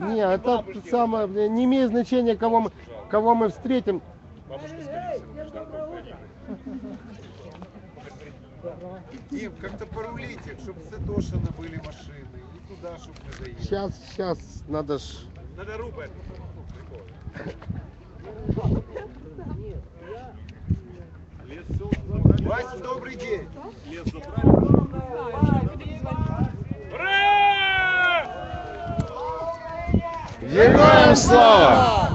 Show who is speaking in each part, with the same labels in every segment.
Speaker 1: Не, это самое, блин, не имеет значения, кого мы, кого мы встретим.
Speaker 2: Бабушка с колесами между рукой.
Speaker 3: Дим, как-то порулите, чтобы с Этошина были машины. И туда, чтобы мы заехали.
Speaker 1: Сейчас, сейчас, надо ж...
Speaker 2: Надо рубать. Лес.
Speaker 3: Вася, добрый день.
Speaker 2: Лес забрали.
Speaker 1: Героям слава!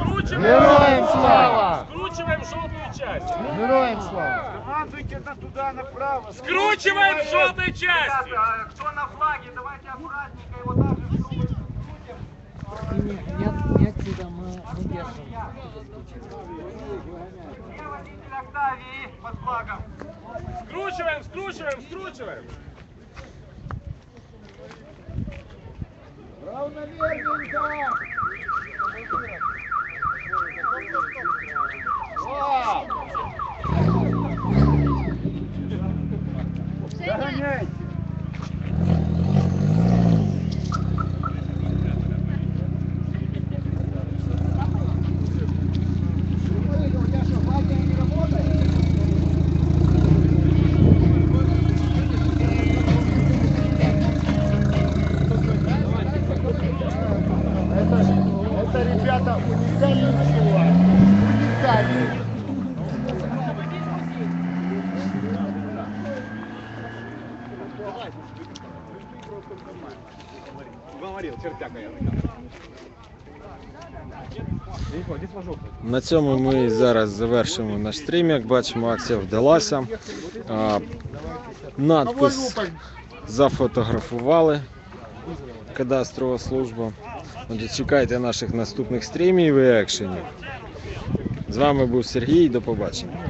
Speaker 2: Скручиваем!
Speaker 1: Героям слава!
Speaker 2: Скручиваем желтую часть!
Speaker 1: Героям слава!
Speaker 3: Командуйте на туда, направо.
Speaker 2: Скручиваем в желтой части!
Speaker 3: Кто на флаге, давайте аккуратненько его так же чтобы
Speaker 4: И не, не, от- не отсюда мы, мы держим.
Speaker 3: Где водитель Октавии под флагом?
Speaker 2: Скручиваем, скручиваем,
Speaker 1: это, ребята, уникальный чувак. Уникальный.
Speaker 2: Говорил, чертяка я.
Speaker 5: На цьому ми зараз завершимо наш стрім. Як бачимо, акція вдалася. А, Надпис зафотографували кадастрова служба. Отже, чекайте наших наступних стрімів і екшенів. З вами був Сергій. До побачення.